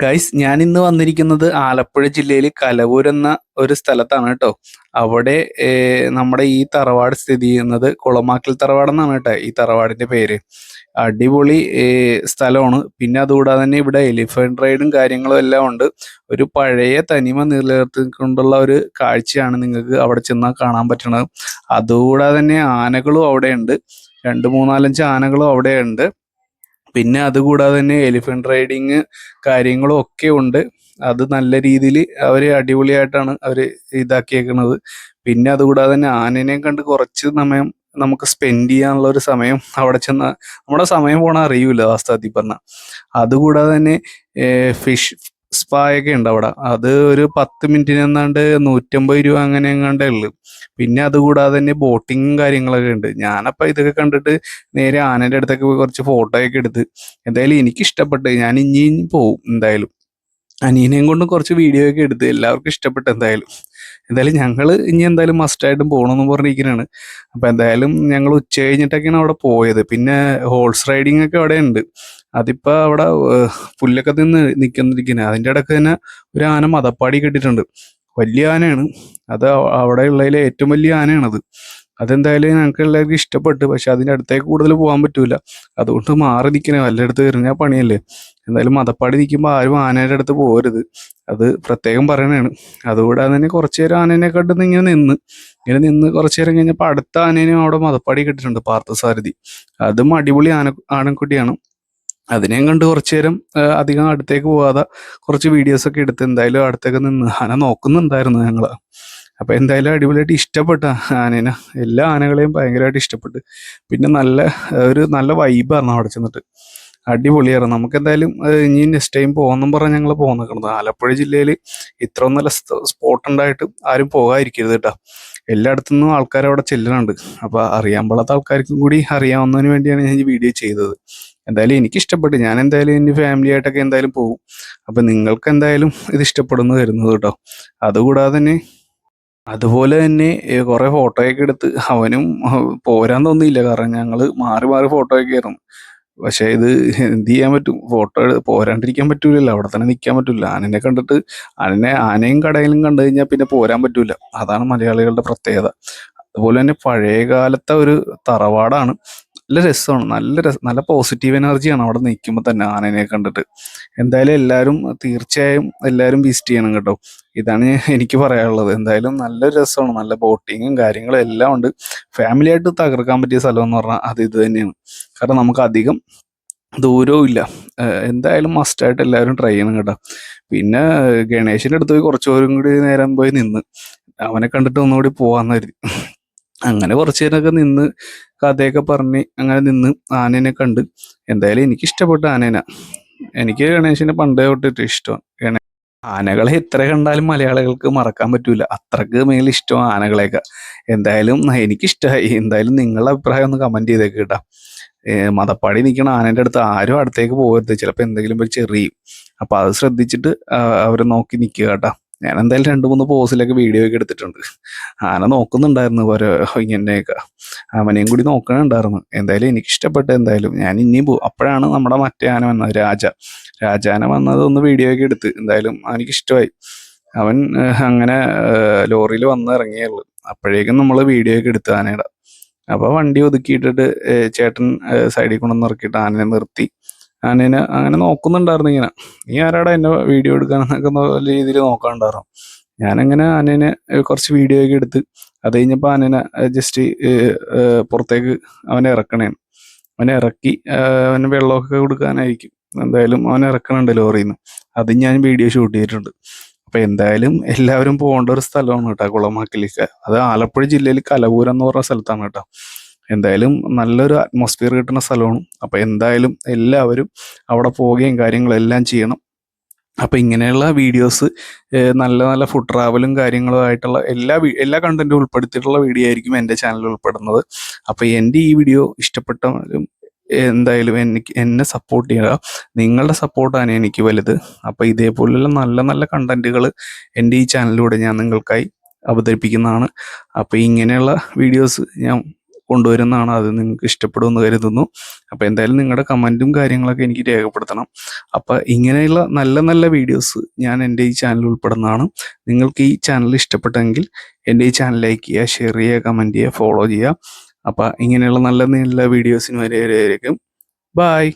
Guys ഞാൻ ഇന്ന് വന്നിരിക്കുന്നത് ആലപ്പുഴ ജില്ലയിൽ കലവൂർ എന്ന ഒരു സ്ഥലത്താണ് കേട്ടോ. അവിടെ നമ്മുടെ ഈ തറവാട് സ്ഥിതി ചെയ്യുന്നത് കുളമാക്കൽ തറവാട് എന്നാണ് കേട്ടോ ഈ തറവാടിന്റെ പേര്. അടിപൊളി സ്ഥലമാണ്. പിന്നെ അതുകൂടാതെ തന്നെ ഇവിടെ എലിഫന്റ് റൈഡും കാര്യങ്ങളും എല്ലാം ഉണ്ട്. ഒരു പഴയ തനിമ നിലനിർത്തിക്കൊണ്ടുള്ള ഒരു കാഴ്ചയാണ് നിങ്ങൾക്ക് അവിടെ ചെന്നാൽ കാണാൻ പറ്റുന്നത് അതുകൂടാതെ തന്നെ ആനകളും അവിടെ ഉണ്ട് രണ്ട് മൂന്നാലഞ്ച് ആനകളും അവിടെ ഉണ്ട് പിന്നെ അതുകൂടാതെ തന്നെ എലിഫന്റ് റൈഡിങ് കാര്യങ്ങളും ഒക്കെ ഉണ്ട്. അത് നല്ല രീതിയിൽ അവർ അടിപൊളിയായിട്ടാണ് അവർ ഇതാക്കിയേക്കുന്നത് പിന്നെ അതുകൂടാതെ തന്നെ ആനനെയും കണ്ട് കുറച്ച് സമയം നമുക്ക് സ്പെൻഡ് ചെയ്യാനുള്ള ഒരു സമയം അവിടെ ചെന്ന നമ്മുടെ സമയം പോണ അറിയൂല വാസ്തവത്തിൽ പറഞ്ഞ. അതുകൂടാതെ തന്നെ ഫിഷ് സ്പായൊക്കെ ഉണ്ട് അവിടെ. അത് ഒരു പത്ത് മിനിറ്റിന് എന്നാണ്ട് നൂറ്റമ്പത് രൂപ അങ്ങനെ എങ്ങാണ്ടേ ഉള്ളു. പിന്നെ അതുകൂടാതെ തന്നെ ബോട്ടിങ്ങും കാര്യങ്ങളൊക്കെ ഉണ്ട്. ഞാനപ്പോൾ ഇതൊക്കെ കണ്ടിട്ട് നേരെ ആനന്റെ അടുത്തൊക്കെ പോയി കുറച്ച് ഫോട്ടോയൊക്കെ എടുത്ത് എന്തായാലും എനിക്ക് ഇഷ്ടപ്പെട്ട്. ഞാൻ ഇനി പോവും എന്തായാലും. അനിയനെയും കൊണ്ട് കുറച്ച് വീഡിയോ ഒക്കെ എടുത്ത് എല്ലാവർക്കും ഇഷ്ടപ്പെട്ടു എന്തായാലും. എന്തായാലും ഞങ്ങൾ ഇനി എന്തായാലും മസ്റ്റായിട്ടും പോകണമെന്ന് പറഞ്ഞിരിക്കുന്നതാണ് അപ്പം എന്തായാലും ഞങ്ങൾ ഉച്ച കഴിഞ്ഞിട്ടൊക്കെയാണ് അവിടെ പോയത്. പിന്നെ ഹോൾസ് റൈഡിംഗ് ഒക്കെ അവിടെ ഉണ്ട്. അതിപ്പോൾ അവിടെ പുല്ലൊക്കെ നിന്ന് നിൽക്കുന്നിരിക്കുന്നത് അതിന്റെ ഇടയ്ക്ക് തന്നെ ഒരു ആന മതപ്പാടി കെട്ടിയിട്ടുണ്ട്. വലിയ ആനയാണ്. അത് അവ- അവിടെ ഉള്ളതിലെ ഏറ്റവും വലിയ ആനയാണത്. അതെന്തായാലും ഞങ്ങൾക്ക് എല്ലാവർക്കും ഇഷ്ടപ്പെട്ടു. പക്ഷെ അതിന്റെ അടുത്തേക്ക് കൂടുതൽ പോകാൻ പറ്റൂല. അതുകൊണ്ട് മാറി നിൽക്കണേ. വല്ലയിടത്ത് എറിഞ്ഞാൽ പണിയല്ലേ? എന്തായാലും മതപ്പാടി നിൽക്കുമ്പോൾ ആരും ആനയുടെ അടുത്ത് പോകരുത് അത് പ്രത്യേകം പറയണതാണ് അതുകൂടാതെ തന്നെ കുറച്ച് നേരം ആനേനെ കണ്ടു ഇങ്ങനെ നിന്ന് ഇങ്ങനെ നിന്ന് കുറച്ച് നേരം കഴിഞ്ഞപ്പോൾ അടുത്ത ആനേനെയും അവിടെ മതപ്പാടി കിട്ടിയിട്ടുണ്ട് പാർത്ഥസാരഥി. അതും അടിപൊളി ആന ആനക്കുട്ടിയാണ്. അതിനെയും കണ്ട് കുറച്ച് നേരം അധികം അടുത്തേക്ക് പോകാതെ കുറച്ച് വീഡിയോസ് ഒക്കെ എടുത്ത് എന്തായാലും അടുത്തേക്ക് നിന്ന് ആന നോക്കുന്നുണ്ടായിരുന്നു ഞങ്ങൾ അപ്പൊ എന്തായാലും അടിപൊളിയായിട്ട് ഇഷ്ടപ്പെട്ട ആനേനെ എല്ലാ ആനകളെയും ഭയങ്കരമായിട്ട് ഇഷ്ടപ്പെട്ട്. പിന്നെ നല്ല ഒരു നല്ല വൈബായിരുന്നു അവിടെ ചെന്നിട്ട്. അടിപൊളിയായിരുന്നു. നമുക്ക് എന്തായാലും ഇനി നെക്സ്റ്റ് ടൈം പോകുന്നും പറഞ്ഞ് ഞങ്ങൾ പോകുന്നത് ആലപ്പുഴ ജില്ലയിൽ ഇത്ര നല്ല സ്പോട്ട് ഉണ്ടായിട്ട് ആരും പോകാതിരിക്കരുത് കേട്ടോ എല്ലായിടത്തു നിന്നും ആൾക്കാർ അവിടെ ചെല്ലുന്നുണ്ട്. അപ്പൊ അറിയാൻ പാടാത്ത ആൾക്കാർക്കും കൂടി അറിയാവുന്നതിന് വേണ്ടിയാണ് ഞാൻ ഈ വീഡിയോ ചെയ്തത്. എന്തായാലും എനിക്ക് ഇഷ്ടപ്പെട്ടു. ഞാൻ എന്തായാലും എന്റെ ഫാമിലി ആയിട്ടൊക്കെ എന്തായാലും പോകും. അപ്പൊ നിങ്ങൾക്ക് എന്തായാലും ഇത് ഇഷ്ടപ്പെടുന്നു തരുന്നത് കേട്ടോ അതുകൂടാതെ തന്നെ അതുപോലെ തന്നെ കുറേ ഫോട്ടോയൊക്കെ എടുത്ത് അവനും പോരാൻ തോന്നിയില്ല. കാരണം ഞങ്ങൾ മാറി മാറി ഫോട്ടോയൊക്കെ ആയിരുന്നു. പക്ഷെ ഇത് എന്ത് ചെയ്യാൻ പറ്റും? ഫോട്ടോ പോരാണ്ടിരിക്കാൻ പറ്റൂലല്ലോ. അവിടെ തന്നെ നിൽക്കാൻ പറ്റൂല. ആനനെ കണ്ടിട്ട് ആനനെ ആനയും കടയിലും കണ്ടു കഴിഞ്ഞാൽ പിന്നെ പോരാൻ പറ്റൂല. അതാണ് മലയാളികളുടെ പ്രത്യേകത. അതുപോലെ തന്നെ പഴയ കാലത്തെ ഒരു തറവാടാണ്. നല്ല രസമാണ്. നല്ല രസം നല്ല പോസിറ്റീവ് എനർജിയാണ് അവിടെ നിൽക്കുമ്പോൾ തന്നെ ആനനെ കണ്ടിട്ട്. എന്തായാലും എല്ലാവരും തീർച്ചയായും എല്ലാവരും വിസിറ്റ് ചെയ്യണം കേട്ടോ. ഇതാണ് എനിക്ക് പറയാനുള്ളത്. എന്തായാലും നല്ലൊരു രസമാണ്. നല്ല ബോട്ടിങ്ങും കാര്യങ്ങളും എല്ലാം ഉണ്ട്. ഫാമിലി ആയിട്ട് തകർക്കാൻ പറ്റിയ സ്ഥലം എന്ന് പറഞ്ഞാൽ അത് ഇത് തന്നെയാണ്. കാരണം നമുക്ക് അധികം ദൂരവും ഇല്ല. എന്തായാലും മസ്റ്റായിട്ട് എല്ലാവരും ട്രൈ ചെയ്യണം കേട്ടോ. പിന്നെ ഗണേശിന്റെ അടുത്ത് പോയി കുറച്ചു പേരും കൂടി നേരം പോയി നിന്ന്. അവനെ കണ്ടിട്ട് ഒന്നുകൂടി പോവാന്ന് കരുതി. അങ്ങനെ കുറച്ചു നേരമൊക്കെ നിന്ന് കഥയൊക്കെ പറഞ്ഞ് അങ്ങനെ നിന്ന് ആനേനെ കണ്ട്. എന്തായാലും എനിക്ക് ഇഷ്ടപ്പെട്ട ആനേന. എനിക്ക് ഗണേശനെ പണ്ടേ തൊട്ടിട്ട് ഇഷ്ടമാണ് ഗണേ ആനകളെ എത്ര കണ്ടാലും മലയാളികൾക്ക് മറക്കാൻ പറ്റൂല. അത്രയ്ക്ക് മേൽ ഇഷ്ടമാണ് ആനകളെയൊക്കെ. എന്തായാലും എനിക്ക് ഇഷ്ടമായി എന്തായാലും നിങ്ങളുടെ അഭിപ്രായം ഒന്ന് കമന്റ് ചെയ്തേക്ക് കേട്ടോ. മതപ്പാടി നിൽക്കണ ആനേന്റെ അടുത്ത് ആരും അടുത്തേക്ക് പോകരുത് ചിലപ്പോൾ എന്തെങ്കിലും ഒരു ചെറിയും. അപ്പൊ അത് ശ്രദ്ധിച്ചിട്ട് അവരെ നോക്കി നിൽക്കുക കേട്ടോ. ഞാൻ എന്തായാലും രണ്ട് മൂന്ന് പോസിലൊക്കെ വീഡിയോ ഒക്കെ എടുത്തിട്ടുണ്ട്. ആന നോക്കുന്നുണ്ടായിരുന്നു ഓരോ ഇങ്ങനെയൊക്കെ. അവനെയും കൂടി നോക്കണുണ്ടായിരുന്നു. എന്തായാലും എനിക്ക് ഇഷ്ടപ്പെട്ട എന്തായാലും. ഞാൻ ഇനി പോകും അപ്പോഴാണ് നമ്മുടെ മറ്റേ ആന വന്നത് രാജ. രാജാന വന്നത് ഒന്ന് വീഡിയോ ഒക്കെ എടുത്ത്. എന്തായാലും എനിക്ക് ഇഷ്ടമായി അവൻ അങ്ങനെ ലോറിയിൽ വന്ന് ഇറങ്ങിയുള്ളൂ അപ്പോഴേക്കും നമ്മൾ വീഡിയോ ഒക്കെ എടുത്ത് ആനയുടെ. അപ്പൊ വണ്ടി ഒതുക്കിയിട്ടിട്ട് ചേട്ടൻ സൈഡിൽ കൊണ്ടുവന്ന് ഇറക്കിയിട്ട് ആനനെ നിർത്തി. ആനേനെ അങ്ങനെ നോക്കുന്നുണ്ടായിരുന്നു ഇങ്ങനെ. നീ ആരാടാ എന്നെ വീഡിയോ എടുക്കാനൊക്കെ രീതിയിൽ നോക്കാണ്ടായിരുന്നു. ഞാനങ്ങനെ അനേനെ കുറച്ച് വീഡിയോ ഒക്കെ എടുത്ത് അത് കഴിഞ്ഞപ്പോൾ അനേനെ ജസ്റ്റ് പുറത്തേക്ക് അവനെ ഇറക്കണേന്ന്. അവനെ ഇറക്കി അവന് വെള്ളമൊക്കെ കൊടുക്കാനായിരിക്കും. എന്തായാലും അവനെ ഇറക്കണുണ്ട് ലോറിയിൽ നിന്ന് അത് ഞാൻ വീഡിയോ ഷൂട്ട് ചെയ്തിട്ടുണ്ട്. അപ്പൊ എന്തായാലും എല്ലാവരും പോകേണ്ട ഒരു സ്ഥലമാണ് കേട്ടോ കുളമാക്കലേക്ക് അത് ആലപ്പുഴ ജില്ലയിൽ കലവൂർ എന്ന് പറഞ്ഞ സ്ഥലത്താണ് കേട്ടോ. എന്തായാലും നല്ലൊരു അറ്റ്മോസ്ഫിയർ കിട്ടുന്ന സ്ഥലമാണ്. അപ്പോൾ എന്തായാലും എല്ലാവരും അവിടെ പോവുകയും കാര്യങ്ങളെല്ലാം ചെയ്യണം. അപ്പോൾ ഇങ്ങനെയുള്ള വീഡിയോസ് നല്ല നല്ല ഫുഡ് ട്രാവലും കാര്യങ്ങളും ആയിട്ടുള്ള എല്ലാ എല്ലാ കണ്ടന്റും ഉൾപ്പെടുത്തിയിട്ടുള്ള വീഡിയോ ആയിരിക്കും എന്റെ ചാനലിൽ ഉൾപ്പെടുന്നത്. അപ്പോൾ എന്റെ ഈ വീഡിയോ ഇഷ്ടപ്പെട്ടാലും എന്തായാലും എനിക്ക് എന്നെ സപ്പോർട്ട് ചെയ്യുക. നിങ്ങളുടെ സപ്പോർട്ടാണ് എനിക്ക് വലുത്. അപ്പോൾ ഇതേപോലുള്ള നല്ല നല്ല കണ്ടന്റുകൾ എന്റെ ഈ ചാനലിലൂടെ ഞാൻ നിങ്ങൾക്കായി അവതരിപ്പിക്കുന്നതാണ്. അപ്പോൾ ഇങ്ങനെയുള്ള വീഡിയോസ് ഞാൻ കൊണ്ടുവരുന്നതാണ് അത് നിങ്ങൾക്ക് ഇഷ്ടപ്പെടുമെന്ന് കരുതുന്നു. അപ്പോൾ എന്തായാലും നിങ്ങളുടെ കമന്റും കാര്യങ്ങളൊക്കെ എനിക്ക് രേഖപ്പെടുത്തണം. അപ്പോൾ ഇങ്ങനെയുള്ള നല്ല നല്ല വീഡിയോസ് ഞാൻ എന്റെ ഈ ചാനൽ ഉൾപ്പെടുന്നതാണ്. നിങ്ങൾക്ക് ഈ ചാനൽ ഇഷ്ടപ്പെട്ടെങ്കിൽ എന്റെ ഈ ചാനൽ ലൈക്ക് ചെയ്യുക ഷെയർ ചെയ്യുക കമന്റ് ചെയ്യുക ഫോളോ ചെയ്യുക. അപ്പോൾ ഇങ്ങനെയുള്ള നല്ല നല്ല വീഡിയോസിന് വരെ വരെയായിരിക്കും. ബായ്